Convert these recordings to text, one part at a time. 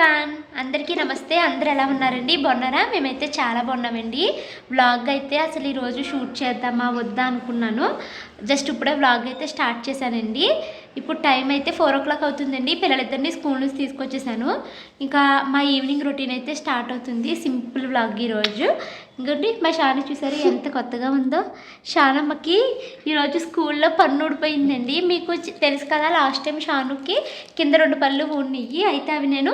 Everyone అందరికీ నమస్తే. అందరు ఎలా ఉన్నారండి? బాగున్నారా? మేమైతే చాలా బాగున్నామండి. వ్లాగ్ అయితే అసలు ఈరోజు షూట్ చేద్దామా వద్దా అనుకున్నాను. జస్ట్ ఇప్పుడే వ్లాగ్ అయితే స్టార్ట్ చేశానండి. ఇప్పుడు టైం అయితే ఫోర్ ఓ క్లాక్ అవుతుందండి. పిల్లలిద్దరిని స్కూల్ నుంచి తీసుకొచ్చేసాను. ఇంకా మా ఈవినింగ్ రొటీన్ అయితే స్టార్ట్ అవుతుంది. సింపుల్ వ్లాగ్ ఈరోజు ఇంకోటి మా షాను చూసారు ఎంత కొత్తగా ఉందో? షానమ్మకి ఈరోజు స్కూల్లో పన్ను ఊడిపోయిందండి. మీకు తెలుసు కదా లాస్ట్ టైం షానుకి కింద రెండు పళ్ళు ఊడినాయి అయితే అవి నేను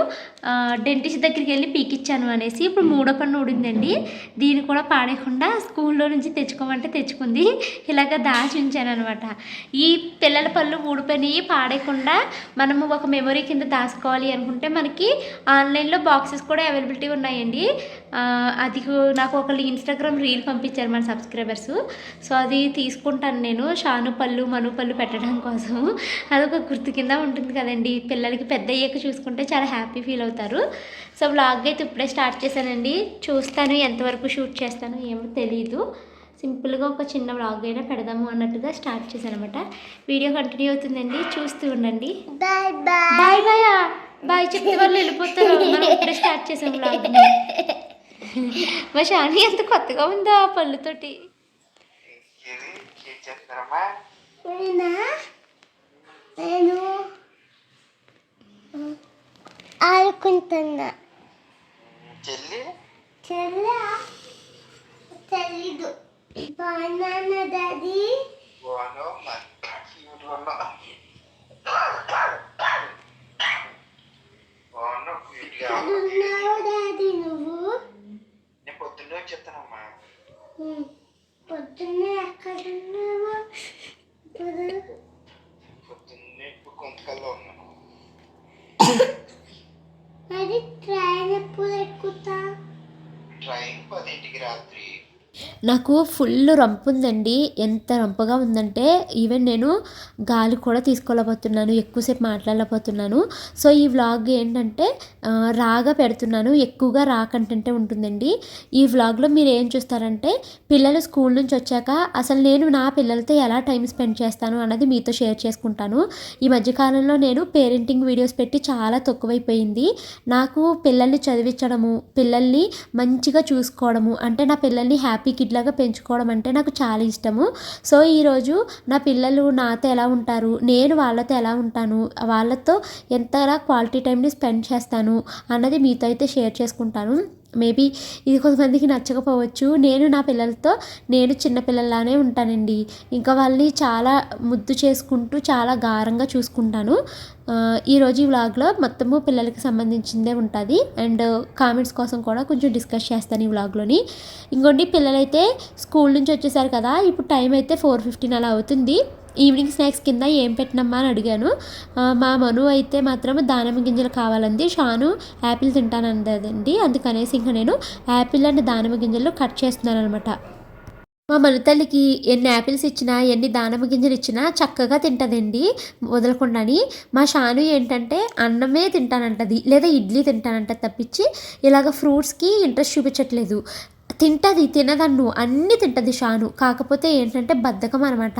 డెంటిస్ట్ దగ్గరికి వెళ్ళి పీకిచ్చాను అనేసి ఇప్పుడు మూడో పన్ను ఊడిందండి. దీన్ని కూడా పాడేయకుండా స్కూల్లో నుంచి తెచ్చుకోమంటే తెచ్చుకుంది. ఇలాగ దాచి ఉంచాను అనమాట ఈ పిల్లల పళ్ళు ఊడిపోయినాయి పాడేయకుండా మనము ఒక మెమొరీ కింద దాచుకోవాలి అనుకుంటే మనకి ఆన్లైన్లో బాక్సెస్ కూడా అవైలబిలిటీ ఉన్నాయండి. అది నాకు ఒకళ్ళు ఇన్స్టాగ్రామ్ రీల్ పంపించారు మన సబ్స్క్రైబర్స్ సో అది తీసుకుంటాను నేను. షాను పళ్ళు మను పళ్ళు పెట్టడం కోసం. అదొక గుర్తు కింద ఉంటుంది కదండి. పిల్లలకి పెద్ద అయ్యాక చూసుకుంటే చాలా హ్యాపీ ఫీల్ అవుతారు. సో వ్లాగ్ అయితే ఇప్పుడే స్టార్ట్ చేశానండి. చూస్తాను ఎంతవరకు షూట్ చేస్తాను ఏమో తెలియదు సింపుల్గా ఒక చిన్న వ్లాగ్ అయినా పెడదాము అన్నట్టుగా స్టార్ట్ చేశాను అనమాట వీడియో కంటిన్యూ అవుతుందండి. చూస్తూ ఉండండి. Bye bye bye bye bye చెప్తే వాళ్ళు వెళ్ళిపోతారు. స్టార్ట్ చేసాం వ్లాగ్ మా షాని ఎంత కొత్తగా ఉందో ఆ పళ్ళుతోటి? నేనా? నేను ఆడుకుంటున్నా. చెల్లి? చెల్లా? తెలీదు. బాగున్నాను డాడీ? బాను క్యూట్ ఉన్నా బాను క్యూట్గా ఉన్నావు డాడీ నువ్వు పొద్దున్నే చెప్తానమ్మా పొద్దున్నే ఎక్కడున్నావు పొద్దున్నే ఇప్పుడు కొంతకల్లో ఉన్నాను. మరి ట్రైన్ ఎప్పుడు ఎక్కుతా? ట్రైన్ పదింటికి రాత్రి. నాకు ఫుల్ రంపు ఉందండి ఎంత రంపుగా ఉందంటే ఈవెన్ నేను గాలి కూడా తీసుకోలేకపోతున్నాను ఎక్కువసేపు మాట్లాడలేకపోతున్నాను. సో ఈ వ్లాగ్ ఏంటంటే రాగా పెడుతున్నాను. ఎక్కువగా రా కంటెంటే ఉంటుందండి. ఈ వ్లాగ్లో మీరు ఏం చూస్తారంటే పిల్లలు స్కూల్ నుంచి వచ్చాక అసలు నేను నా పిల్లలతో ఎలా టైం స్పెండ్ చేస్తాను అన్నది మీతో షేర్ చేసుకుంటాను. ఈ మధ్యకాలంలో నేను పేరెంటింగ్ వీడియోస్ పెట్టి చాలా తక్కువైపోయింది. నాకు పిల్లల్ని చదివించడము పిల్లల్ని మంచిగా చూసుకోవడము అంటే నా పిల్లల్ని హ్యాపీ కిడ్ లాగా పెంచుకోవడం అంటే నాకు చాలా ఇష్టము. సో ఈరోజు నా పిల్లలు నాతో ఎలా ఉంటారు నేను వాళ్ళతో ఎలా ఉంటాను వాళ్ళతో ఎంతలా క్వాలిటీ టైంని స్పెండ్ చేస్తాను అన్నది మీతో అయితే షేర్ చేసుకుంటాను. మేబీ ఇది కొంతమందికి నచ్చకపోవచ్చు. నేను నా పిల్లలతో నేను చిన్న పిల్లల్లానే ఉంటానండి. ఇంకా వాళ్ళని చాలా ముద్దు చేసుకుంటూ చాలా గారంగా చూసుకుంటాను. ఈరోజు ఈ వ్లాగ్లో మొత్తము పిల్లలకి సంబంధించిందే ఉంటుంది. అండ్ కామెంట్స్ కోసం కూడా కొంచెం డిస్కస్ చేస్తాను ఈ వ్లాగ్లోని. ఇంకోటి పిల్లలైతే స్కూల్ నుంచి వచ్చేసారు కదా. ఇప్పుడు టైం అయితే ఫోర్ ఫిఫ్టీన్ అలా అవుతుంది. ఈవినింగ్ స్నాక్స్ కింద ఏం పెట్టినమ్మా అని అడిగాను. మా మను అయితే మాత్రం దానిమ్మ గింజలు కావాలంది. షాను యాపిల్ తింటానందండి అందుకనేసి ఇంకా నేను యాపిల్ అండ్ దానిమ్మ గింజలు కట్ చేస్తున్నాను అనమాట మా మనుతల్లికి ఎన్ని యాపిల్స్ ఇచ్చినా ఎన్ని దానిమ్మ గింజలు ఇచ్చినా చక్కగా తింటుందండి వదలకుండాని. మా షాను ఏంటంటే అన్నమే తింటానంటది. లేదా ఇడ్లీ తింటానంట తప్పించి ఇలాగ ఫ్రూట్స్కి ఇంట్రెస్ట్ చూపించట్లేదు. తింటది తినదన్ను అన్నీ తింటది షాను. కాకపోతే ఏంటంటే బద్ధకం అనమాట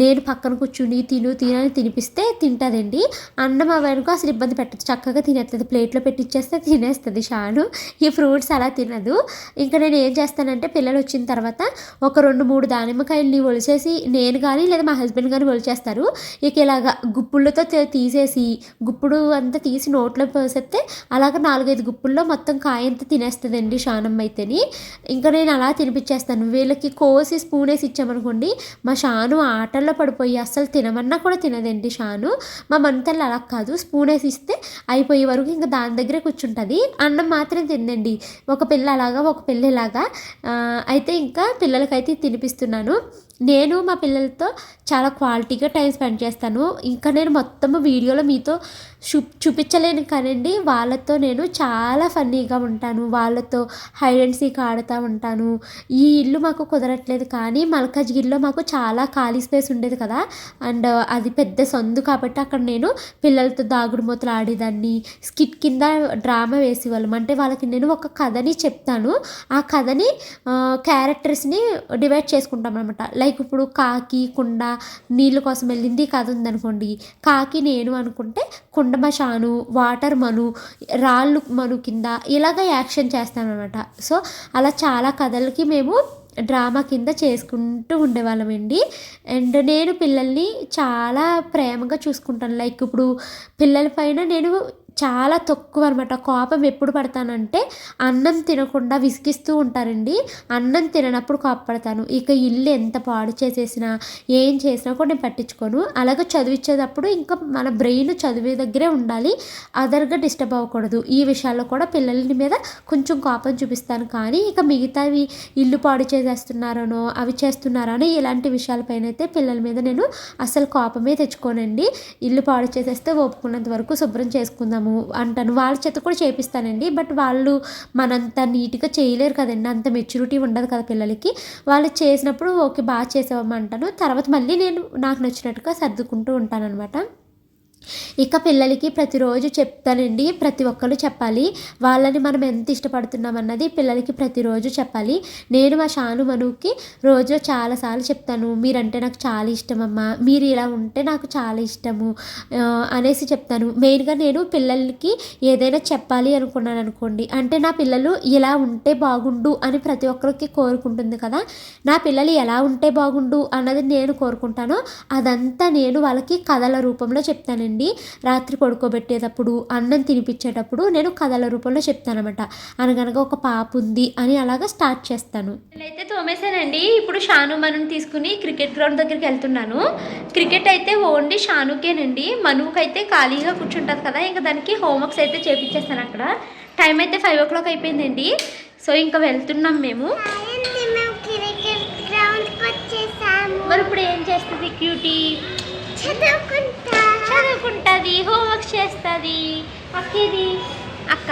నేను పక్కన కూర్చుని తిను తినని తినిపిస్తే తింటదండి. అన్నం అవనుకో అసలు ఇబ్బంది పెట్టదు. చక్కగా తినేస్తుంది ప్లేట్లో పెట్టిచ్చేస్తే తినేస్తుంది షాను. ఈ ఫ్రూట్స్ అలా తినదు. ఇంకా నేను ఏం చేస్తానంటే పిల్లలు వచ్చిన తర్వాత ఒక రెండు మూడు దానిమ్మకాయలని ఒలిచేసి నేను కానీ లేదా మా హస్బెండ్ కానీ ఒలిచేస్తారు. ఇక ఇలాగా గుప్పుళ్ళతో తీసేసి గుప్పుడు అంతా తీసి నోట్లో పోసేస్తే అలాగ నాలుగైదు గుప్పుల్లో మొత్తం కాయ అంతా తినేస్తుందండి షానమ్మ అయితేని. ఇంకా నేను అలా తినిపించేస్తాను. వీళ్ళకి కోసి స్పూన్ వేసి ఇచ్చామనుకోండి మా షాను ఆటల్లో పడిపోయి అస్సలు తినమన్నా కూడా తినదండి షాను. మా మంతల్లి అలా కాదు. స్పూన్ వేసి ఇస్తే అయిపోయే వరకు ఇంకా దాని దగ్గరే కూర్చుంటుంది. అన్నం మాత్రం తిందండి ఒక పిల్ల అలాగా ఒక పిల్ల ఇలాగా అయితే ఇంకా పిల్లలకైతే తినిపిస్తున్నాను. నేను మా పిల్లలతో చాలా క్వాలిటీగా టైం స్పెండ్ చేస్తాను. ఇంకా నేను మొత్తం వీడియోలో మీతో చూ చూపించలేను కానండి. వాళ్ళతో నేను చాలా ఫన్నీగా ఉంటాను. వాళ్ళతో హైడ్ అండ్ సీక్ ఆడుతూ ఉంటాను. ఈ ఇల్లు మాకు కుదరట్లేదు కానీ మల్కాజ్గిరిలో మాకు చాలా ఖాళీ స్పేస్ ఉండేది కదా. అండ్ అది పెద్ద సందు కాబట్టి అక్కడ నేను పిల్లలతో దాగుడు మూతలు ఆడేదాన్ని. స్కిట్ కింద డ్రామా వేసేవాళ్ళం. అంటే వాళ్ళకి నేను ఒక కథని చెప్తాను. ఆ కథని క్యారెక్టర్స్ని డివైడ్ చేసుకుంటాం అనమాట లైక్ లైక్ ఇప్పుడు కాకి కుండ నీళ్ళ కోసం వెళ్ళింది కథ ఉందనుకోండి. కాకి నేను అనుకుంటే కుండ వాటర్ మను రాళ్ళు మను కింద ఇలాగ యాక్షన్ చేస్తానమాట సో అలా చాలా కథలకి మేము డ్రామా కింద చేసుకుంటూ ఉండేవాళ్ళమండి అండ్ నేను పిల్లల్ని చాలా ప్రేమగా చూసుకుంటాను. లైక్ ఇప్పుడు పిల్లల పైన నేను చాలా తక్కువ అనమాట కోపం ఎప్పుడు పడతానంటే అన్నం తినకుండా విసిగిస్తూ ఉంటారండి. అన్నం తిననప్పుడు కోపపడతాను. ఇక ఇల్లు ఎంత పాడు చేసేసినా ఏం చేసినా కూడా నేను పట్టించుకోను. అలాగే చదివించేటప్పుడు ఇంకా మన బ్రెయిన్ చదివే దగ్గరే ఉండాలి. అదర్గా డిస్టర్బ్ అవ్వకూడదు. ఈ విషయాల్లో కూడా పిల్లల మీద కొంచెం కోపం చూపిస్తాను. కానీ ఇక మిగతావి ఇల్లు పాడు చేసేస్తున్నారనో అవి చేస్తున్నారనో ఇలాంటి విషయాలపైన అయితే పిల్లల మీద నేను అసలు కోపమే తెచ్చుకోనండి. ఇల్లు పాడు చేసేస్తే ఒప్పుకున్నంత వరకు శుభ్రం చేసుకుందాము. అంటాను. వాళ్ళ చేత కూడా చేపిస్తానండి. బట్ వాళ్ళు మనంత నీట్గా చేయలేరు కదండి. అంత మెచ్యూరిటీ ఉండదు కదా పిల్లలకి. వాళ్ళు చేసినప్పుడు ఓకే బాగా చేసామంటాను తర్వాత మళ్ళీ నేను నాకు నచ్చినట్టుగా సర్దుకుంటూ ఉంటానన్నమాట. ఇక పిల్లలకి ప్రతిరోజు చెప్తానండి ప్రతి ఒక్కరు చెప్పాలి. వాళ్ళని మనం ఎంత ఇష్టపడుతున్నాం అన్నది పిల్లలకి ప్రతిరోజు చెప్పాలి. నేను మా షాను మనుకి రోజు చాలాసార్లు చెప్తాను మీరంటే నాకు చాలా ఇష్టమమ్మా మీరు ఇలా ఉంటే నాకు చాలా ఇష్టము అనేసి చెప్తాను. మెయిన్గా నేను పిల్లలకి ఏదైనా చెప్పాలి అనుకున్నాను అనుకోండి అంటే నా పిల్లలు ఇలా ఉంటే బాగుండు అని ప్రతి ఒక్కరికి కోరుకుంటుంది కదా నా పిల్లలు ఎలా ఉంటే బాగుండు అన్నది నేను కోరుకుంటానో. అదంతా నేను వాళ్ళకి కథల రూపంలో చెప్తానండి. రాత్రి పడుకోబెట్టేటప్పుడు అన్నం తినిపించేటప్పుడు నేను కథల రూపంలో చెప్తానమాట అనగనగా ఒక పాప ఉంది అని అలాగా స్టార్ట్ చేస్తాను. అయితే తోమేశానండి. ఇప్పుడు షాను మనుని తీసుకుని క్రికెట్ గ్రౌండ్ దగ్గరికి వెళ్తున్నాను. క్రికెట్ అయితే ఓన్లీ షానుకేనండి. మనుకి అయితే ఖాళీగా కూర్చుంటుంది కదా ఇంకా దానికి హోంవర్క్స్ అయితే చేపించేస్తాను అక్కడ. టైం అయితే ఫైవ్ ఓ క్లాక్ అయిపోయిందండి. సో ఇంకా వెళ్తున్నాం మేము. అదేంటి మేము క్రికెట్ గ్రౌండ్కి వచ్చేసాము. మరి ఇప్పుడు ఏం చేస్తుంది క్యూటీ? చదువుకుంటా. చదువుకుంటుంది హోంవర్క్ చేస్తుంది. అక్కేది అక్క.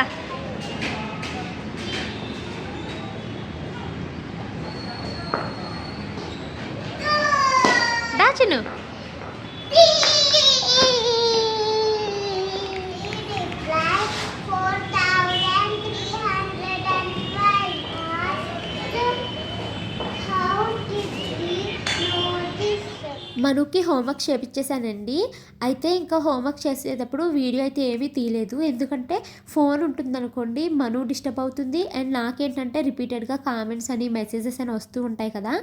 మనుకి హోంవర్క్ చేపించేశానండి అయితే ఇంకా హోంవర్క్ చేసేటప్పుడు వీడియో అయితే ఏమీ తీయలేదు. ఎందుకంటే ఫోన్ ఉంటుందనుకోండి మను డిస్టర్బ్ అవుతుంది. అండ్ నాకేంటంటే రిపీటెడ్గా కామెంట్స్ అని మెసేజెస్ అని వస్తూ ఉంటాయి కదా.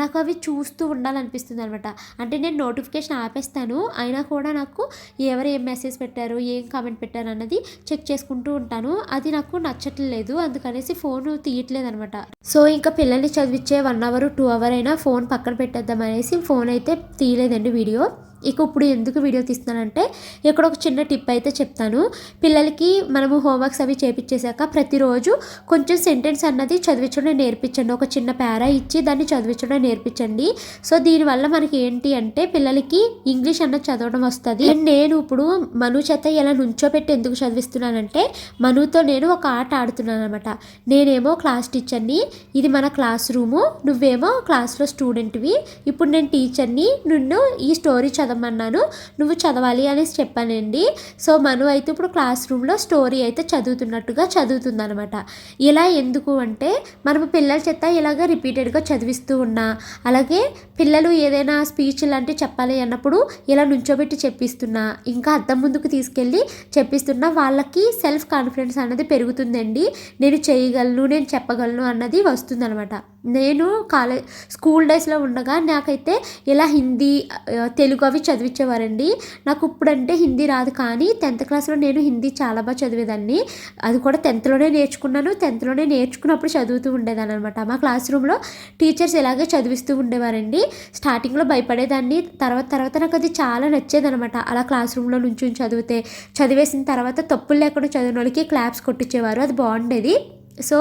నాకు అవి చూస్తూ ఉండాలనిపిస్తుంది అనమాట అంటే నేను నోటిఫికేషన్ ఆపేస్తాను. అయినా కూడా నాకు ఎవరు ఏం మెసేజ్ పెట్టారు ఏం కామెంట్ పెట్టారు అన్నది చెక్ చేసుకుంటూ ఉంటాను. అది నాకు నచ్చట్లేదు. అందుకనేసి ఫోన్ తీయట్లేదు అనమాట సో ఇంకా పిల్లల్ని చదివించే వన్ అవర్ టూ అవర్ అయినా ఫోన్ పక్కన పెట్టేద్దాం అనేసి ఫోన్ అయితే తీయలేదండి వీడియో ఇక ఇప్పుడు ఎందుకు వీడియో తీస్తున్నానంటే ఇక్కడ ఒక చిన్న టిప్ అయితే చెప్తాను. పిల్లలకి మనము హోంవర్క్స్ అవి చేపించేశాక ప్రతిరోజు కొంచెం సెంటెన్స్ అన్నది చదివించడం నేర్పించండి. ఒక చిన్న పేరా ఇచ్చి దాన్ని చదివించడం నేర్పించండి. సో దీనివల్ల మనకి ఏంటి అంటే పిల్లలకి ఇంగ్లీష్ అన్నది చదవడం వస్తుంది. అండ్ నేను ఇప్పుడు మను చేత ఇలా నుంచోపెట్టి ఎందుకు చదివిస్తున్నానంటే మనుతో నేను ఒక ఆట ఆడుతున్నాను అనమాట నేనేమో క్లాస్ టీచర్ని ఇది మన క్లాస్ రూము నువ్వేమో క్లాస్లో స్టూడెంట్వి ఇప్పుడు నేను టీచర్ని నిన్ను ఈ స్టోరీ చదవమన్నాను. నువ్వు చదవాలి అనేసి చెప్పానండి. సో మను అయితే ఇప్పుడు క్లాస్ రూమ్లో స్టోరీ అయితే చదువుతున్నట్టుగా చదువుతుందనమాట ఇలా ఎందుకు అంటే మనము పిల్లల చేత ఇలాగ రిపీటెడ్గా చదివిస్తూ ఉన్నా అలాగే పిల్లలు ఏదైనా స్పీచ్ లాంటివి చెప్పాలి అన్నప్పుడు ఇలా నుంచోబెట్టి చెప్పిస్తున్నా ఇంకా అద్దం ముందుకు తీసుకెళ్ళి చెప్పిస్తున్నా వాళ్ళకి సెల్ఫ్ కాన్ఫిడెన్స్ అన్నది పెరుగుతుందండి. నేను చేయగలను నేను చెప్పగలను అన్నది వస్తుందనమాట నేను కాలేజ్ స్కూల్ డేస్లో ఉండగా నాకైతే ఇలా హిందీ తెలుగు అవి చదివించేవారండి నాకు ఇప్పుడంటే హిందీ రాదు కానీ టెన్త్ క్లాస్లో నేను హిందీ చాలా బాగా చదివేదాన్ని. అది కూడా టెన్త్లోనే నేర్చుకున్నాను. టెన్త్లోనే నేర్చుకున్నప్పుడు చదువుతూ ఉండేదాన్ని అనమాట మా క్లాస్ రూమ్లో టీచర్స్ ఇలాగే చదివిస్తూ ఉండేవారండి. స్టార్టింగ్లో భయపడేదాన్ని. తర్వాత తర్వాత నాకు అది చాలా నచ్చేదనమాట అలా క్లాస్ రూమ్లో నుంచి చదివితే చదివేసిన తర్వాత తప్పులు లేకుండా చదివిన వాళ్ళకి క్లాప్స్ కొట్టించేవారు అది బాగుండేది సో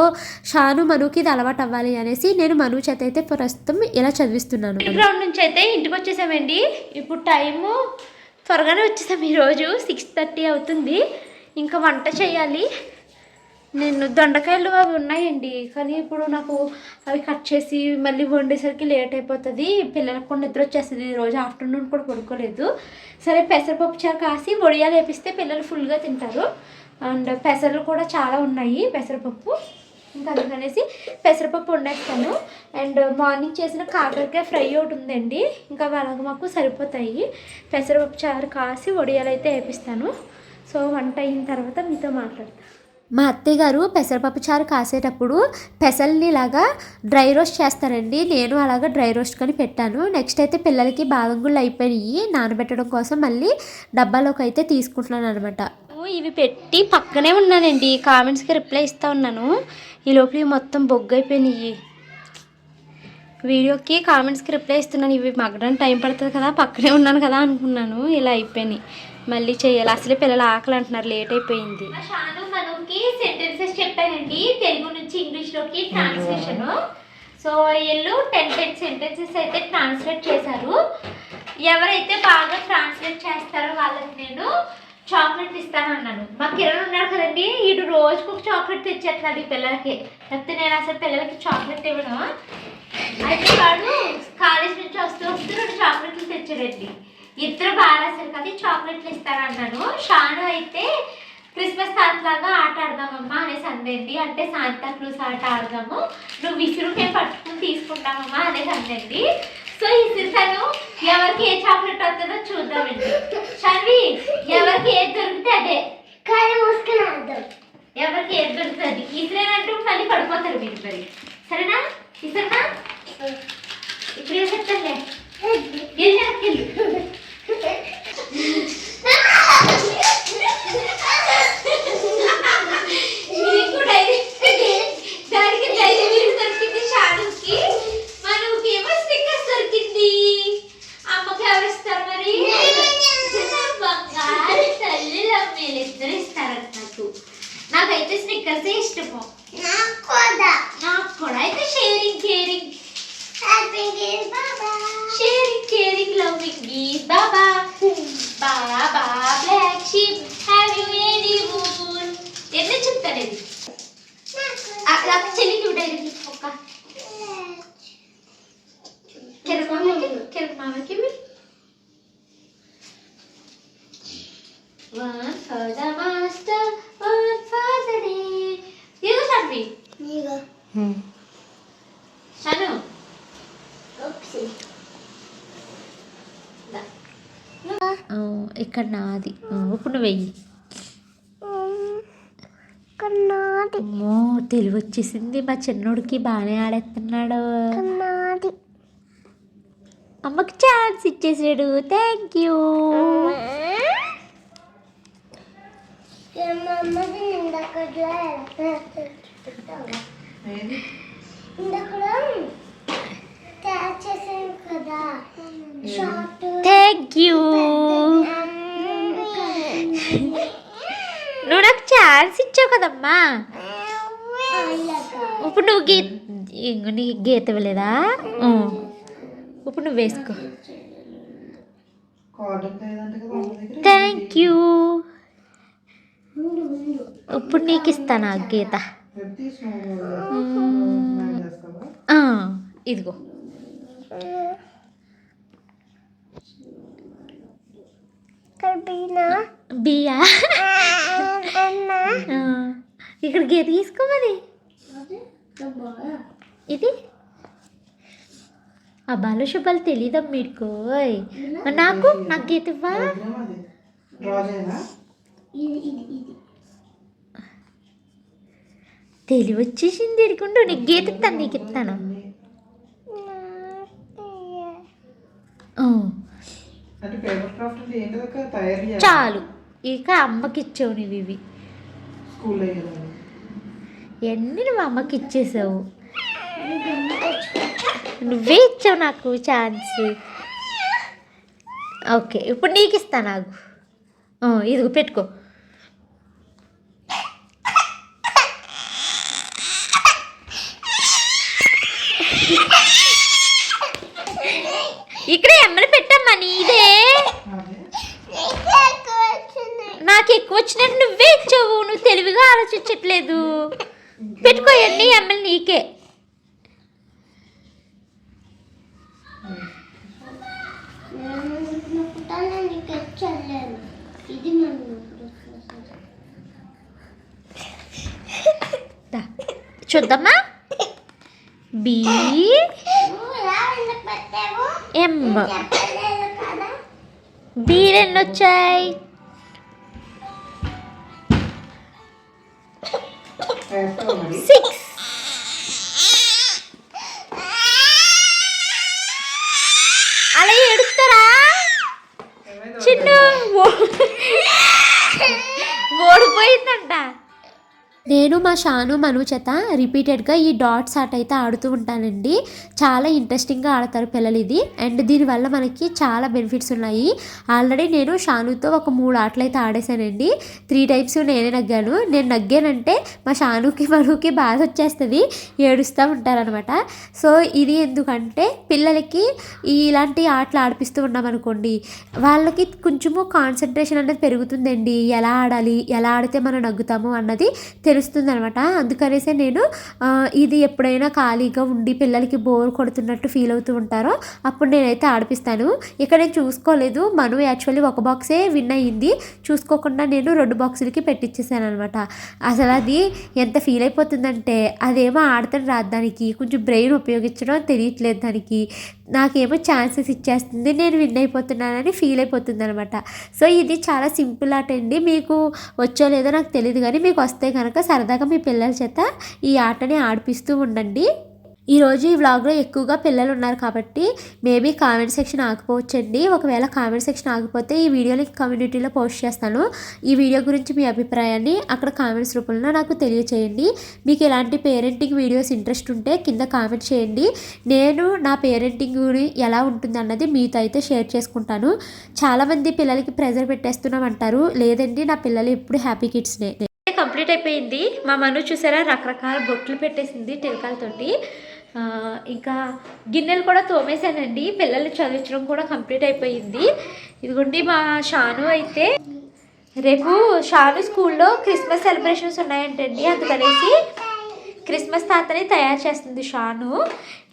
షాను మనుకి ఇది అలవాటు అవ్వాలి అనేసి నేను మను చేత అయితే ప్రస్తుతం ఇలా చదివిస్తున్నాను. గ్రౌండ్ నుంచి అయితే ఇంటికి వచ్చేసామండి. ఇప్పుడు టైము త్వరగానే వచ్చేసాం ఈరోజు. సిక్స్ థర్టీ అవుతుంది. ఇంకా వంట చేయాలి. నేను దొండకాయలు అవి ఉన్నాయండి. కానీ ఇప్పుడు నాకు అవి కట్ చేసి మళ్ళీ వండేసరికి లేట్ అయిపోతుంది. పిల్లలకు కూడా నిద్ర వచ్చేస్తుంది. ఈ రోజు ఆఫ్టర్నూన్ కూడా పడుకోలేదు. సరే పెసరపప్పు చారు కాసి వడియాలు వేపిస్తే పిల్లలు ఫుల్గా తింటారు. అండ్ పెసర్లు కూడా చాలా ఉన్నాయి పెసరపప్పు. ఇంకా అందుకనేసి పెసరపప్పు వండేస్తాను. అండ్ మార్నింగ్ చేసిన కాకరకాయ ఫ్రై ఒకటి ఉందండి. ఇంకా అలాగ మాకు సరిపోతాయి. పెసరపప్పు చారు కాసి వడియాలు అయితే వేపిస్తాను. సో వంట అయిన తర్వాత మీతో మాట్లాడతాను మా అత్తయ్య గారు పెసరపప్పు చారు కాసేటప్పుడు పెసల్ని ఇలాగా డ్రై రోస్ట్ చేస్తారండి. నేను అలాగా డ్రై రోస్ట్ కానీ పెట్టాను. నెక్స్ట్ అయితే పిల్లలకి బాదం గుళ్ళు అయిపోయినాయి. నానబెట్టడం కోసం మళ్ళీ డబ్బాలోకి అయితే తీసుకుంటున్నాను అనమాట ఇవి పెట్టి పక్కనే ఉన్నానండి. కామెంట్స్కి రిప్లై ఇస్తూ ఉన్నాను. ఈ లోపల ఇవి మొత్తం బొగ్గు అయిపోయినాయి వీడియోకి కామెంట్స్కి రిప్లై ఇస్తున్నాను. ఇవి మగ్గడానికి టైం పడుతుంది కదా పక్కనే ఉన్నాను కదా అనుకున్నాను. ఇలా అయిపోయినాయి. మళ్ళీ చేయాలి. అసలే పిల్లలు ఆకలి అంటున్నారు. లేట్ అయిపోయింది. సెంటెన్సెస్ చెప్పానండి. తెలుగు నుంచి ఇంగ్లీష్లోకి ట్రాన్స్లేషన్ సో వీళ్ళు టెన్ టెన్ సెంటెన్సెస్ అయితే ట్రాన్స్లేట్ చేశారు. ఎవరైతే బాగా ట్రాన్స్లేట్ చేస్తారో వాళ్ళకి నేను చాక్లెట్ ఇస్తాను అన్నాను మా కిరణ్ ఉన్నాడు కదండి ఈడు రోజుకు ఒక చాక్లెట్ తెచ్చేస్తున్నాడు ఈ పిల్లలకి. లేకపోతే నేను అసలు పిల్లలకి చాక్లెట్ ఇవ్వను. అయితే వాడు కాలేజ్ నుంచి వస్తూ వస్తూ రెండు చాక్లెట్లు తెచ్చాడండి. ఇద్దరు బాగా రాశారు కదా చాక్లెట్లు ఇస్తానన్నాను. షాను అయితే క్రిస్మస్ తాతలాగా ఆట ఆడదామమ్మా అనేసి అందండి. అంటే శాంతా క్రూస్ ఆట ఆడదాము. నువ్వు విసురుకే మేము పట్టుకుని తీసుకుంటామమ్మా అనేసి అందండి. సో ఈ సిరితను ఎవరికి ఏ చాక్లెట్ వస్తుందో చూద్దామండి. షన్వి ఎవరికి ఏది దొరికితే అదే. కళ్ళు మూసుకుని అర్థం ఎవరికి ఏది దొరుకుతుంది ఇసిరేనంటూ మళ్ళీ పడిపోతారు మీరు మరి. సరేనా? ఇసరేనా ఇప్పుడు ఏం చెప్తానులే ఏం చెప్తాను నీకు డైరీ- దానికి డైరీ మిల్క్ దొరికింది షానుకి మనకి ఏమో స్టిక్కర్స్ దొరికింది అమ్మకి ఎవరు ఇస్తారు మరి బంగారు తల్లిలో వీళ్ళిద్దరు ఇస్తారంట నాకు నాకైతే స్టిక్కర్స్ ఇష్టము నాకు కూడా నాకు కూడా అయితే sharing caring happy days Baba sharing caring loving is baa baa black sheep have you any moon ఎన్ని చెప్తాను ఇది అక్కడ చెల్లికి డైరీ ఒక్క కిరణ్ మామకి కిరణ్ మామకి One for the master, one for the day. ఇదిగో షన్వి నీగా షను ఓప్సి ఇక్కడ నాది. ఇప్పుడు నువ్వు వెయ్యి. కన్నాది అమ్మో తెలివి వచ్చేసింది మా చిన్నోడికి బాగానే ఆడేస్తున్నాడు. అమ్మకి ఛాన్స్ ఇచ్చేసాడు. థ్యాంక్ యూ కదా. థ్యాంక్ యూ నువ్వు నాకు ఛాన్స్ ఇచ్చావు కదమ్మా. ఇప్పుడు నువ్వు గీత ఇంకో నీ గీత ఇవ్వలేదా? ఇప్పుడు నువ్వు వేసుకో. థ్యాంక్ యూ ఇప్పుడు నీకు ఇస్తాను ఆ గీత. రేపు తీసుకున్నావు చేస్తావా ఇదిగో. కల్పీనా బియ్యా అన్నా? ఆ, ఇక్కడ గీత తీసుకోమని ఇది? ఆ బాలు శుభాలు తెలీదా మీకు? నాకు? నాకు గీత ఇవ్వా? తెలివి వచ్చేసింది ఇడుకుంటూ నీకు గీత ఇస్తాను నీకు ఇస్తాను ఆ, అంటే పేపర్ క్రాఫ్ట్ అంటే ఏంటిదక్క తయారు చేయాలి? చాలు. ఇక అమ్మకి ఇచ్చావు నువ్వు ఇవి. స్కూల్లో ఎన్ని నువ్వు అమ్మకి ఇచ్చేసావు నువ్వే ఇచ్చావు నాకు ఛాన్స్. ఓకే ఇప్పుడు నీకు ఇస్తాను నాకు ఇదిగో పెట్టుకో ఇక్కడ ఎమ్మలు పెట్టమ్మా నీదే అదే నాకు ఎక్కువ వచ్చినట్టు నువ్వు తెలివిగా ఆలోచించట్లేదు. పెట్టుకోయండి ఎమ్మెల్యే నీకే. నేను చూద్దామా బి ఎం. సిక్స్ అలా ఎడుతారా చిన్ను ఓడిపోయిందంట. నేను మా షాను మను చేత రిపీటెడ్గా ఈ డాట్స్ ఆట అయితే ఆడుతూ ఉంటానండి. చాలా ఇంట్రెస్టింగ్గా ఆడతారు పిల్లలు ఇది అండ్ దీనివల్ల మనకి చాలా బెనిఫిట్స్ ఉన్నాయి. ఆల్రెడీ నేను షానుతో ఒక మూడు ఆటలు అయితే ఆడేశానండి. త్రీ టైప్స్ నేనే నగ్గాను. నేను నగ్గానంటే మా షానుకి మనుకి బాధ వచ్చేస్తుంది. ఏడుస్తూ ఉంటారనమాట సో ఇది ఎందుకంటే పిల్లలకి ఇలాంటి ఆటలు ఆడిపిస్తూ ఉన్నామనుకోండి వాళ్ళకి కొంచెము కాన్సన్ట్రేషన్ అనేది పెరుగుతుందండి. ఎలా ఆడాలి ఎలా ఆడితే మనం నగ్గుతాము అన్నది తెలుస్తుంది అనమాట అందుకనేసే నేను ఇది ఎప్పుడైనా ఖాళీగా ఉండి పిల్లలకి బోర్ కొడుతున్నట్టు ఫీల్ అవుతూ ఉంటారో అప్పుడు నేనైతే ఆడిపిస్తాను. ఇక్కడ నేను చూసుకోలేదు. మను యాక్చువల్లీ ఒక బాక్సే విన్ అయ్యింది. చూసుకోకుండా నేను రెండు బాక్సులకి పెట్టించేసాను అనమాట అసలు అది ఎంత ఫీల్ అయిపోతుందంటే అదేమో ఆడతాను రాదు దానికి. కొంచెం బ్రెయిన్ ఉపయోగించడం తెలియట్లేదు దానికి. నాకేమో ఛాన్సెస్ ఇచ్చేస్తుంది నేను విన్ అయిపోతున్నానని ఫీల్ అయిపోతుంది అనమాట సో ఇది చాలా సింపుల్ ఆట అండి. మీకు వచ్చో లేదో నాకు తెలియదు కానీ మీకు వస్తే కనుక సరదాగా మీ పిల్లల చేత ఈ ఆటని ఆడిపిస్తూ ఉండండి. ఈరోజు ఈ వ్లాగ్లో ఎక్కువగా పిల్లలు ఉన్నారు కాబట్టి మేబీ కామెంట్ సెక్షన్ ఆగిపోవచ్చండి. ఒకవేళ కామెంట్ సెక్షన్ ఆగిపోతే ఈ వీడియోని కమ్యూనిటీలో పోస్ట్ చేస్తాను. ఈ వీడియో గురించి మీ అభిప్రాయాన్ని అక్కడ కామెంట్స్ రూపంలో నాకు తెలియచేయండి. మీకు ఎలాంటి పేరెంటింగ్ వీడియోస్ ఇంట్రెస్ట్ ఉంటే కింద కామెంట్ చేయండి. నేను నా పేరెంటింగ్ ఎలా ఉంటుంది అన్నది మీతో అయితే షేర్ చేసుకుంటాను. చాలామంది పిల్లలకి ప్రెజర్ పెట్టేస్తున్నాం అంటారు. లేదండి నా పిల్లలు ఎప్పుడు హ్యాపీ కిడ్స్నే కంప్లీట్ అయిపోయింది. మా మను చూసారా? రకరకాల బొట్లు పెట్టేసింది టెలకాలతోటి ఇంకా గిన్నెలు కూడా తోమేశానండి. పిల్లలు చదివించడం కూడా కంప్లీట్ అయిపోయింది. ఇదిగోండి మా షాను అయితే రేపు షాను స్కూల్లో క్రిస్మస్ సెలబ్రేషన్స్ ఉన్నాయంటండి. అందుకనేసి క్రిస్మస్ తాతని తయారు చేస్తుంది షాను.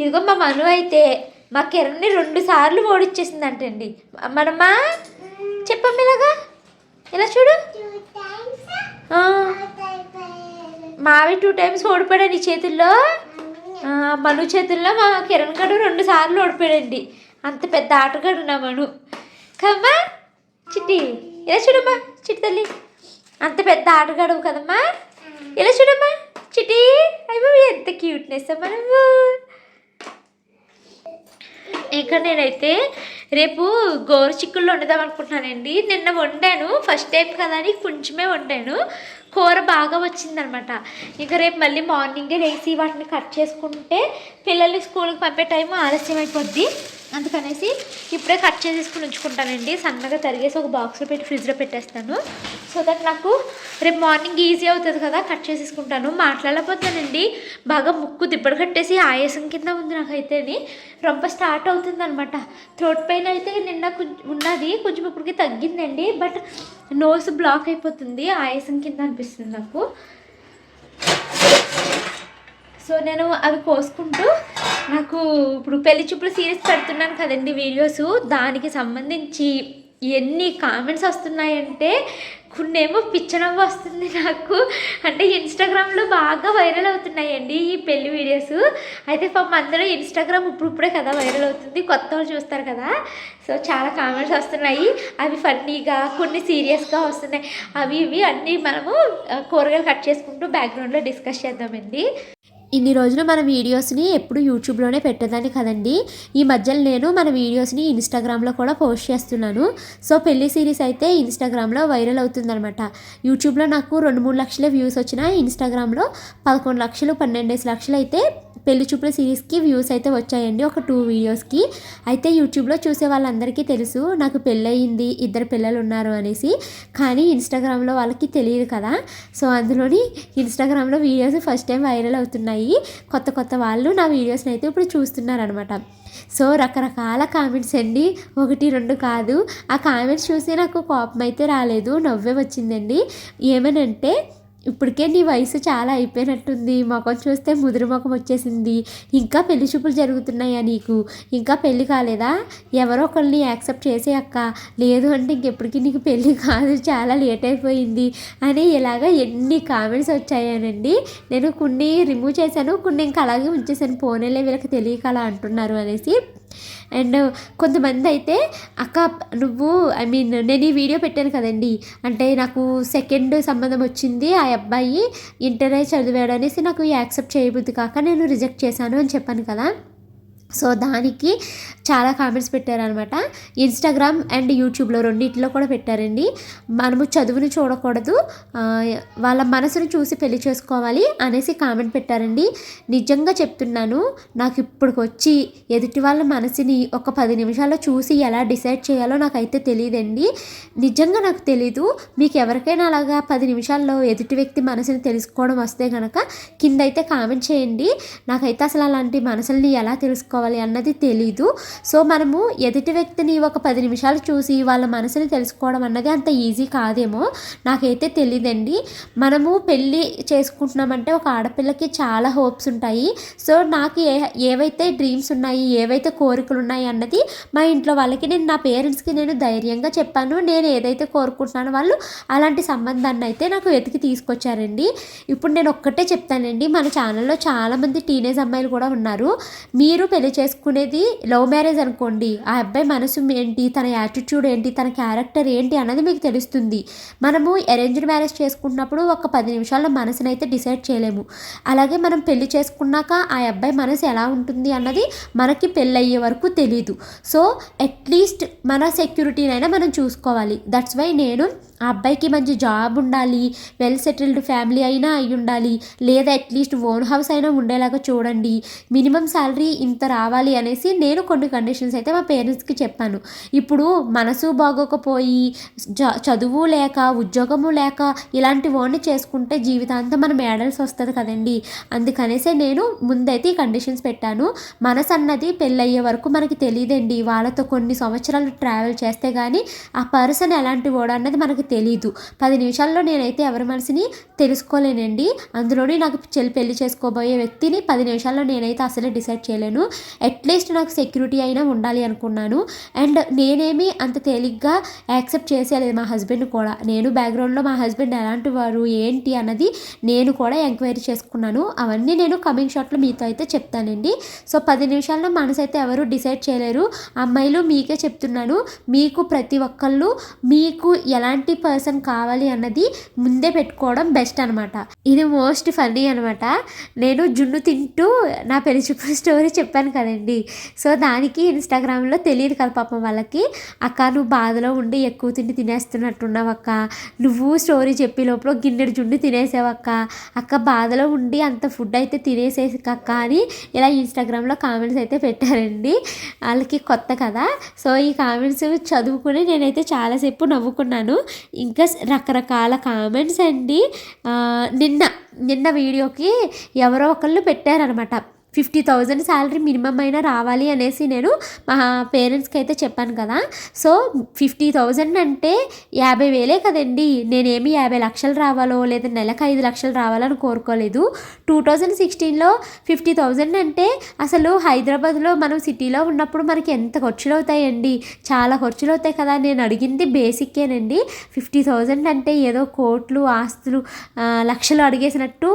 ఇదిగో మా మను అయితే మా కిరణ్ని రెండు సార్లు ఓడిచ్చేసిందంటండి. మనమ్మా చెప్పమ్మ ఇలాగా? ఇలా చూడు. మావి టూ టైమ్స్ ఓడిపోయాడు నీ చేతుల్లో. మను చేతుల్లో మా కిరణ్ గడు రెండు సార్లు ఓడిపోయాడండి. అంత పెద్ద ఆటగాడు నా మను. కమ్మా చిట్టి ఇలా చూడమ్మా చిట్టి తల్లి. అంత పెద్ద ఆటగాడు కదమ్మా. ఇలా చూడమ్మా చిట్టి. అయ్యో ఎంత క్యూట్నెస్ అమ్మా నువ్వు. ఇంకా నేనైతే రేపు గోరు చిక్కుళ్ళు వండుదాం అనుకుంటున్నానండి. నిన్న వండాను ఫస్ట్ టైం కదా అని కొంచెమే వండాను. కూర బాగా వచ్చిందనమాట. ఇంకా రేపు మళ్ళీ మార్నింగే లేచి వాటిని కట్ చేసుకుంటే పిల్లల్ని స్కూల్కి పంపే టైం ఆలస్యం అయిపోద్ది అందుకనేసి ఇప్పుడే కట్ చేసేసుకుని ఉంచుకుంటానండి. సన్నగా తరిగేసి ఒక బాక్స్లో పెట్టి ఫ్రిడ్జ్లో పెట్టేస్తాను. సో దట్ నాకు రేపు మార్నింగ్ ఈజీ అవుతుంది కదా కట్ చేసేసుకుంటాను మాట్లాడలేకపోతానండి బాగా ముక్కు దిబ్బడు కట్టేసి ఆయాసం కింద ఉంది నాకైతేని రొంప స్టార్ట్ అవుతుంది అనమాట థ్రోట్ పెయిన్ అయితే నిన్న కొంచెం ఉన్నది కొంచెం ఇప్పటికి తగ్గిందండి. బట్ నోస్ బ్లాక్ అయిపోతుంది ఆయాసం కింద అనిపిస్తుంది నాకు. సో నేను అవి కోసుకుంటూ నాకు ఇప్పుడు పెళ్ళి చూపులు సీరీస్ పెడుతున్నాను కదండి వీడియోస్. దానికి సంబంధించి ఎన్ని కామెంట్స్ వస్తున్నాయంటే కొన్నేమో పిచ్చనవ్వు వస్తుంది నాకు. అంటే ఇన్స్టాగ్రామ్లో బాగా వైరల్ అవుతున్నాయండి ఈ పెళ్ళి వీడియోస్. అయితే పాపం అందరూ ఇన్స్టాగ్రామ్ ఇప్పుడిప్పుడే కదా వైరల్ అవుతుంది. కొత్త వాళ్ళు చూస్తారు కదా. సో చాలా కామెంట్స్ వస్తున్నాయి. అవి ఫన్నీగా కొన్ని సీరియస్గా వస్తున్నాయి. అవి ఇవి అన్నీ మనము కూరగాయలు కట్ చేసుకుంటూ బ్యాక్గ్రౌండ్లో డిస్కస్ చేద్దామండి. ఇన్ని రోజులు మన వీడియోస్ని ఎప్పుడు యూట్యూబ్లోనే పెట్టేదాన్ని కదండి. ఈ మధ్యలో నేను మన వీడియోస్ని ఇన్స్టాగ్రామ్లో కూడా పోస్ట్ చేస్తున్నాను. సో పెళ్ళి సిరీస్ అయితే ఇన్స్టాగ్రామ్లో వైరల్ అవుతుందనమాట యూట్యూబ్లో నాకు రెండు మూడు లక్షల వ్యూస్ వచ్చినా ఇన్స్టాగ్రామ్లో పదకొండు లక్షలు పన్నెండేసి లక్షలు అయితే పెళ్ళి చూపుల సిరీస్కి వ్యూస్ అయితే వచ్చాయండి ఒక టూ వీడియోస్కి. అయితే యూట్యూబ్లో చూసే వాళ్ళందరికీ తెలుసు నాకు పెళ్ళయింది ఇద్దరు పిల్లలు ఉన్నారు అనేసి. కానీ ఇన్స్టాగ్రామ్లో వాళ్ళకి తెలియదు కదా. సో అందులోని ఇన్స్టాగ్రామ్లో వీడియోస్ ఫస్ట్ టైం వైరల్ అవుతున్నాయి. కొత్త కొత్త వాళ్ళు నా వీడియోస్ని అయితే ఇప్పుడు చూస్తున్నారనమాట సో రకరకాల కామెంట్స్ అండి. ఒకటి రెండు కాదు. ఆ కామెంట్స్ చూసి నాకు కోపం అయితే రాలేదు నవ్వే వచ్చిందండి. ఏమనంటే ఇప్పటికే నీ వయసు చాలా అయిపోయినట్టుంది. ముఖం చూస్తే ముదురు ముఖం వచ్చేసింది. ఇంకా పెళ్ళి చూపులు జరుగుతున్నాయా నీకు? ఇంకా పెళ్ళి కాలేదా? ఎవరో ఒకరిని యాక్సెప్ట్ చేసే అక్క. లేదు అంటే ఇంకెప్పటికీ నీకు పెళ్ళి కాదు. చాలా లేట్ అయిపోయింది. అని ఇలాగ ఎన్ని కామెంట్స్ వచ్చాయనండి. నేను కొన్ని రిమూవ్ చేశాను కొన్ని ఇంకా అలాగే ఉంచేసాను పోనేలే వీళ్ళకి తెలియక అలా అంటున్నారు అనేసి అండ్ కొంతమంది అయితే అక్క నువ్వు ఐ మీన్ నేను ఈ వీడియో పెట్టాను కదండి. అంటే నాకు సెకండ్ సంబంధం వచ్చింది ఆ అబ్బాయి ఇంటర్ చదివాడు అనేసి నాకు యాక్సెప్ట్ చేయబుద్ది కాక నేను రిజెక్ట్ చేశాను అని చెప్పాను కదా. సో దానికి చాలా కామెంట్స్ పెట్టారనమాట ఇన్స్టాగ్రామ్ అండ్ యూట్యూబ్లో రెండింటిలో కూడా పెట్టారండి. మనము చదువుని చూడకూడదు వాళ్ళ మనసును చూసి పెళ్ళి చేసుకోవాలి అనేసి కామెంట్ పెట్టారండి. నిజంగా చెప్తున్నాను నాకు ఇప్పటికి వచ్చి ఎదుటి వాళ్ళ మనసుని ఒక పది నిమిషాల్లో చూసి ఎలా డిసైడ్ చేయాలో నాకైతే తెలియదండి. నిజంగా నాకు తెలీదు మీకు ఎవరికైనా అలాగా పది నిమిషాల్లో ఎదుటి వ్యక్తి మనసుని తెలుసుకోవడం వస్తే కనుక కింద అయితే కామెంట్ చేయండి. నాకైతే అసలు అలాంటి మనసుల్ని ఎలా తెలుసుకోవాలి అన్నది తెలీదు. సో మనము ఎదుటి వ్యక్తిని ఒక పది నిమిషాలు చూసి వాళ్ళ మనసుని తెలుసుకోవడం అన్నది అంత ఈజీ కాదేమో. నాకైతే తెలియదండి మనము పెళ్ళి చేసుకుంటున్నామంటే ఒక ఆడపిల్లకి చాలా హోప్స్ ఉంటాయి. సో నాకు ఏ ఏవైతే డ్రీమ్స్ ఉన్నాయి ఏవైతే కోరికలు ఉన్నాయి అన్నది మా ఇంట్లో వాళ్ళకి నేను నా పేరెంట్స్కి నేను ధైర్యంగా చెప్పాను. నేను ఏదైతే కోరుకుంటున్నానో వాళ్ళు అలాంటి సంబంధాన్ని అయితే నాకు వెతికి తీసుకొచ్చారండి. ఇప్పుడు నేను ఒక్కటే చెప్తానండి. మన ఛానల్లో చాలామంది టీనేజ్ అమ్మాయిలు కూడా ఉన్నారు. మీరు పెళ్ళి చేసుకునేది లవ్ మ్యారేజ్ అనుకోండి. ఆ అబ్బాయి మనసు ఏంటి తన యాటిట్యూడ్ ఏంటి తన క్యారెక్టర్ ఏంటి అన్నది మీకు తెలుస్తుంది. మనము అరేంజ్డ్ మ్యారేజ్ చేసుకుంటున్నప్పుడు ఒక పది నిమిషాల్లో మనసుని అయితే డిసైడ్ చేయలేము. అలాగే మనం పెళ్ళి చేసుకున్నాక ఆ అబ్బాయి మనసు ఎలా ఉంటుంది అన్నది మనకి పెళ్ళి అయ్యే వరకు తెలీదు. సో అట్లీస్ట్ మన సెక్యూరిటీనైనా మనం చూసుకోవాలి. దట్స్ వై నేను ఆ అబ్బాయికి మంచి జాబ్ ఉండాలి వెల్ సెటిల్డ్ ఫ్యామిలీ అయినా అయి ఉండాలి లేదా అట్లీస్ట్ ఓన్ హౌస్ అయినా ఉండేలాగా చూడండి. మినిమం శాలరీ ఇంత రావాలి అనేసి నేను కొన్ని కండిషన్స్ అయితే మా పేరెంట్స్కి చెప్పాను. ఇప్పుడు మనసు బాగోకపోయి చదువు లేక ఉద్యోగము లేక ఇలాంటి వాడిని చేసుకుంటే జీవితాంతం మనం ఏడాల్సి వస్తుంది కదండి. అందుకనేసే నేను ముందైతే ఈ కండిషన్స్ పెట్టాను. మనసు అన్నది పెళ్ళయ్యే వరకు మనకి తెలియదండి. వాళ్ళతో కొన్ని సంవత్సరాలు ట్రావెల్ చేస్తే కానీ ఆ పర్సన్ ఎలాంటి ఓడ అన్నది మనకి తెలియదు పది నిమిషాల్లో నేనైతే ఎవరి మనసుని తెలుసుకోలేనండి. అందులోని నాకు చెల్లి పెళ్ళి చేసుకోబోయే వ్యక్తిని పది నిమిషాల్లో నేనైతే అసలే డిసైడ్ చేయలేను. అట్లీస్ట్ నాకు సెక్యూరిటీ అయినా ఉండాలి అనుకున్నాను. అండ్ నేనేమి అంత తేలిగ్గా యాక్సెప్ట్ చేసేయలేదు మా హస్బెండ్ కూడా. నేను బ్యాక్గ్రౌండ్లో మా హస్బెండ్ ఎలాంటి వారు ఏంటి అన్నది నేను కూడా ఎంక్వైరీ చేసుకున్నాను. అవన్నీ నేను కమింగ్ షాట్లో మీతో అయితే చెప్తానండి. సో పది నిమిషాల్లో మనసు అయితే ఎవరు డిసైడ్ చేయలేరు. అమ్మాయిలు మీకే చెప్తున్నాను. మీకు ప్రతి ఒక్కళ్ళు మీకు ఎలాంటి పర్సన్ కావాలి అన్నది ముందే పెట్టుకోవడం బెస్ట్ అనమాట ఇది మోస్ట్ ఫన్నీ అనమాట నేను జున్ను తింటూ నా పెళ్ళి చూపుల స్టోరీ చెప్పాను కదండి. సో దానికి ఇన్స్టాగ్రామ్లో తెలియదు కదా పాపం వాళ్ళకి. అక్క నువ్వు బాధలో ఉండి ఎక్కువ తిండి తినేస్తున్నట్టున్నావు అక్క. నువ్వు స్టోరీ చెప్పే లోపల గిన్నెడు జున్ను తినేసావక్క అక్క. బాధలో ఉండి అంత ఫుడ్ అయితే తినేసేసి అక్క అని ఇలా ఇన్స్టాగ్రామ్లో కామెంట్స్ అయితే పెట్టారండి. వాళ్ళకి కొత్త కదా. సో ఈ కామెంట్స్ చదువుకుని నేనైతే చాలాసేపు నవ్వుకున్నాను. ఇంకా రకరకాల కామెంట్స్ అండి. నిన్న నిన్న వీడియోకి ఎవరో ఒకళ్ళు పెట్టారనమాట ఫిఫ్టీ థౌజండ్ శాలరీ మినిమం అయినా రావాలి అనేసి నేను మా పేరెంట్స్కి అయితే చెప్పాను కదా. సో ఫిఫ్టీ థౌజండ్ అంటే యాభై వేలే కదండి. నేనేమి యాభై లక్షలు రావాలో లేదా నెలకు ఐదు లక్షలు రావాలని కోరుకోలేదు. టూ థౌజండ్ సిక్స్టీన్లో ఫిఫ్టీ థౌజండ్ అంటే అసలు హైదరాబాద్లో మనం సిటీలో ఉన్నప్పుడు మనకి ఎంత ఖర్చులు అవుతాయండి? చాలా ఖర్చులు అవుతాయి కదా. నేను అడిగింది బేసిక్కేనండి. ఫిఫ్టీ థౌజండ్ అంటే ఏదో కోట్లు ఆస్తులు లక్షలు అడిగేసినట్టు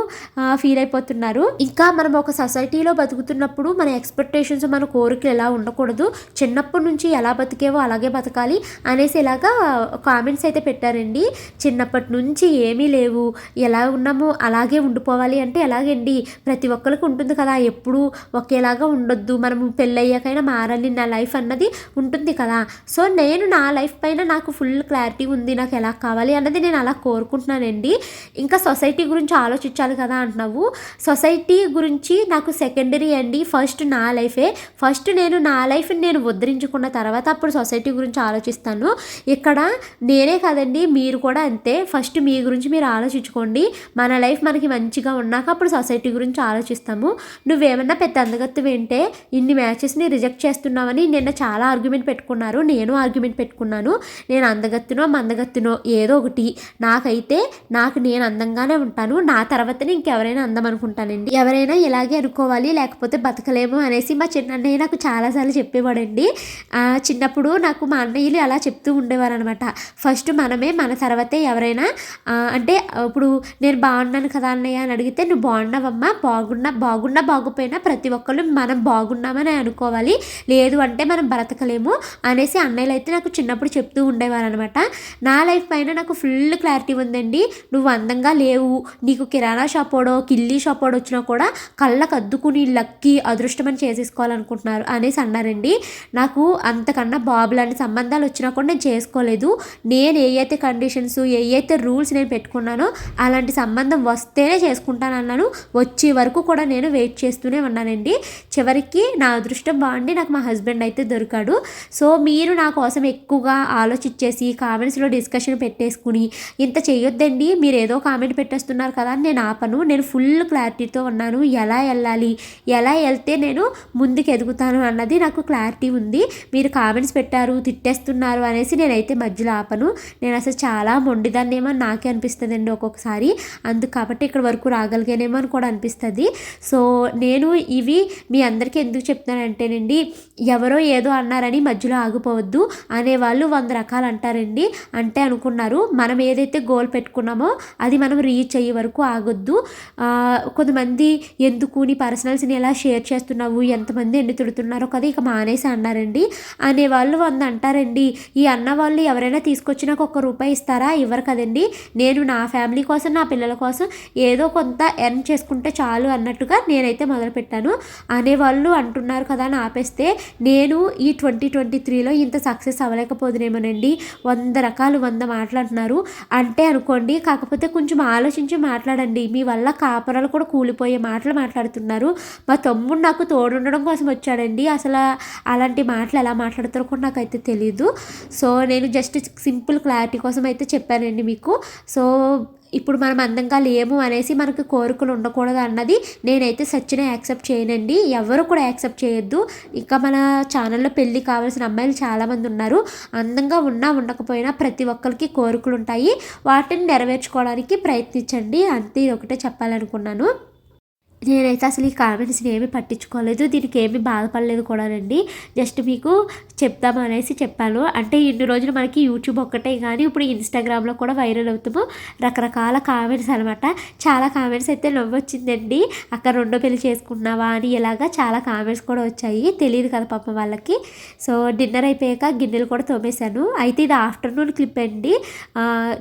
ఫీల్ అయిపోతున్నారు. ఇంకా మనం ఒక సొసైటీ సొసైటీలో బతుకుతున్నప్పుడు మన ఎక్స్పెక్టేషన్స్ మన కోరికలు ఎలా ఉండకూడదు చిన్నప్పటి నుంచి ఎలా బతికేవో అలాగే బతకాలి అనేసి ఇలాగా కామెంట్స్ అయితే పెట్టారండి. చిన్నప్పటి నుంచి ఏమీ లేవు. ఎలా ఉన్నామో అలాగే ఉండిపోవాలి అంటే ఎలాగండి? ప్రతి ఒక్కరికి ఉంటుంది కదా ఎప్పుడు ఒకేలాగా ఉండొద్దు. మనము పెళ్ళయ్యాకైనా మారాలి నా లైఫ్ అన్నది ఉంటుంది కదా. సో నేను నా లైఫ్ పైన నాకు ఫుల్ క్లారిటీ ఉంది. నాకు ఎలా కావాలి అన్నది నేను అలా కోరుకుంటున్నానండి. ఇంకా సొసైటీ గురించి ఆలోచించాలి కదా అంటున్నావు. సొసైటీ గురించి నాకు సెక్ సెకండరీ అండి. ఫస్ట్ నా లైఫే ఫస్ట్ నేను నా లైఫ్ని నేను ఉద్ధరించుకున్న తర్వాత అప్పుడు సొసైటీ గురించి ఆలోచిస్తాను. ఇక్కడ నేనే కాదండి మీరు కూడా అంతే. ఫస్ట్ మీ గురించి మీరు ఆలోచించుకోండి. మన లైఫ్ మనకి మంచిగా ఉన్నాక అప్పుడు సొసైటీ గురించి ఆలోచిస్తాము. నువ్వేమన్నా పెద్ద అందగత్తు వింటే ఇన్ని మ్యాచెస్ని రిజెక్ట్ చేస్తున్నావని నిన్న చాలా ఆర్గ్యుమెంట్ పెట్టుకున్నారు. నేను ఆర్గ్యుమెంట్ పెట్టుకున్నాను. నేను అందగత్తునో మందగత్తునో ఏదో ఒకటి. నాకైతే నాకు నేను అందంగానే ఉంటాను. నా తర్వాతనే ఇంకెవరైనా అందం అనుకుంటానండి ఎవరైనా ఇలాగే అనుకోవాలి లేకపోతే బతకలేము అనేసి మా చిన్నన్నయ్య నాకు చాలాసార్లు చెప్పేవాడండి. చిన్నప్పుడు నాకు మా అన్నయ్యలు అలా చెప్తూ ఉండేవారు అనమాట ఫస్ట్ మనమే మన తర్వాతే ఎవరైనా అంటే ఇప్పుడు నేను బాగున్నాను కదా అన్నయ్య అని అడిగితే నువ్వు బాగున్నావమ్మా బాగున్నా బాగున్నా బాగుపోయినా ప్రతి ఒక్కళ్ళు మనం బాగున్నామని అనుకోవాలి. లేదు అంటే మనం బ్రతకలేము అనేసి అన్నయ్యలు అయితే నాకు చిన్నప్పుడు చెప్తూ ఉండేవారు అనమాట నా లైఫ్ పైన నాకు ఫుల్ క్లారిటీ ఉందండి. నువ్వు అందంగా లేవు. నీకు కిరాణా షాప్ ఓడో కిల్లీ షాప్ ఓడో వచ్చినా కూడా కళ్ళకు అద్దుకుని లక్కి అదృష్టం అని చేసేసుకోవాలనుకుంటున్నారు అనేసి అన్నారండి. నాకు అంతకన్నా బాబు లాంటి సంబంధాలు వచ్చినా కూడా నేను చేసుకోలేదు. నేను ఏ అయితే కండిషన్స్ ఏ అయితే రూల్స్ నేను పెట్టుకున్నానో అలాంటి సంబంధం వస్తేనే చేసుకుంటాను అన్నాను. వచ్చే వరకు కూడా నేను వెయిట్ చేస్తూనే ఉన్నానండి. చివరికి నా అదృష్టం బాగుండి నాకు మా హస్బెండ్ అయితే దొరికాడు. సో మీరు నా కోసం ఎక్కువగా ఆలోచించేసి కామెంట్స్లో డిస్కషన్ పెట్టేసుకుని ఇంత చేయొద్దండి మీరు ఏదో కామెంట్ పెట్టేస్తున్నారు కదా అని నేను ఆపను. నేను ఫుల్ క్లారిటీతో ఉన్నాను. ఎలా వెళ్ళాలి? ఎలా వెళ్తే నేను ముందుకు ఎదుగుతాను అన్నది నాకు క్లారిటీ ఉంది. మీరు కామెంట్స్ పెట్టారు తిట్టేస్తున్నారు అనేసి నేనైతే మధ్యలో ఆపను. నేను అసలు చాలా మొండిదాన్నేమో నాకే అనిపిస్తుందండి ఒక్కొక్కసారి. అందుకు కాబట్టి ఇక్కడ వరకు రాగలిగానేమో అని కూడా అనిపిస్తుంది. సో నేను ఇవి మీ అందరికీ ఎందుకు చెప్తానంటేనండి ఎవరో ఏదో అన్నారని మధ్యలో ఆగిపోవద్దు అనేవాళ్ళు వంద రకాలు అంటారండి. అంటే అనుకున్నారు మనం ఏదైతే గోల్ పెట్టుకున్నామో అది మనం రీచ్ అయ్యే వరకు ఆగొద్దు. కొంతమంది ఎందుకు నీ పర్సనల్స్ని ఎలా షేర్ చేస్తున్నావు? ఎంతమంది ఎన్ని తిడుతున్నారో కదా ఇక మానేసి అన్నారండి. అనేవాళ్ళు వంద అంటారండి. ఈ అన్న వాళ్ళు ఎవరైనా తీసుకొచ్చి నాకు ఒక్క రూపాయి ఇస్తారా? ఇవ్వరు కదండి. నేను నా ఫ్యామిలీ కోసం నా పిల్లల కోసం ఏదో కొంత ఎర్న్ చేసుకుంటే చాలు అన్నట్టుగా నేనైతే మొదలుపెట్టాను అనేవాళ్ళు అంటున్నారు కదా అని ఆపేస్తే నేను ఈ ట్వంటీ ట్వంటీ త్రీలో ఇంత సక్సెస్ అవ్వలేకపోదునేమోనండి. వంద రకాలు వంద మాటలు అంటున్నారు. అంటే అనుకోండి కాకపోతే కొంచెం ఆలోచించి మాట్లాడండి. మీ వల్ల కాపురాలు కూడా కూలిపోయే మాటలు మాట్లాడుతున్నారు. మా తమ్ముడు నాకు తోడుండడం కోసం వచ్చాడండి. అసలు అలాంటి మాటలు ఎలా మాట్లాడతారో కూడా నాకైతే తెలియదు సో నేను జస్ట్ సింపుల్ క్లారిటీ కోసం అయితే చెప్పానండి మీకు. సో ఇప్పుడు మనం అందంగా లేము అనేసి మనకు కోరికలు ఉండకూడదు అన్నది నేనైతే సచిన యాక్సెప్ట్ చేయనండి. ఎవరు కూడా యాక్సెప్ట్ చేయొద్దు. ఇంకా మన ఛానల్లో పెళ్ళి కావాల్సిన అమ్మాయిలు చాలామంది ఉన్నారు. అందంగా ఉన్నా ఉండకపోయినా ప్రతి ఒక్కరికి కోరికలు ఉంటాయి. వాటిని నెరవేర్చుకోవడానికి ప్రయత్నించండి. అంతే ఒకటే చెప్పాలనుకున్నాను. నేనైతే అసలు ఈ కామెంట్స్ని ఏమీ పట్టించుకోలేదు దీనికి ఏమీ బాధపడలేదు కూడానండి. జస్ట్ మీకు చెప్దాం అనేసి చెప్పాను. అంటే ఇన్ని రోజులు మనకి యూట్యూబ్ ఒక్కటే కానీ ఇప్పుడు ఇన్స్టాగ్రామ్లో కూడా వైరల్ అవుతాము రకరకాల కామెంట్స్ అనమాట. చాలా కామెంట్స్ అయితే నవ్వొచ్చిందండి. అక్కడ రెండో పెళ్ళి చేసుకున్నావా అని ఇలాగా చాలా కామెంట్స్ కూడా వచ్చాయి. తెలియదు కదా పాప వాళ్ళకి. సో డిన్నర్ అయిపోయాక గిన్నెలు కూడా తోమేశాను. అయితే ఇది ఆఫ్టర్నూన్ క్లిప్ అండి.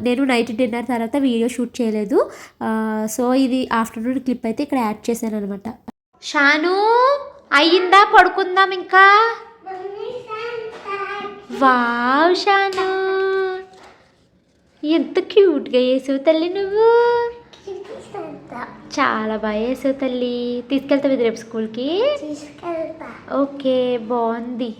నేను నైట్ డిన్నర్ తర్వాత వీడియో షూట్ చేయలేదు. సో ఇది ఆఫ్టర్నూన్ క్లిప్ అయితే ఇక్కడ యాడ్ చేశాను అనమాట షాను అయ్యిందా? పడుకుందాం ఇంకా? వావ్ షానా. ఎంత క్యూట్గా వేసావు తల్లి నువ్వు. చాలా బాగా వేసావు తల్లి. తీసుకెళ్తావు రేపు స్కూల్కి? ఓకే బాగుంది.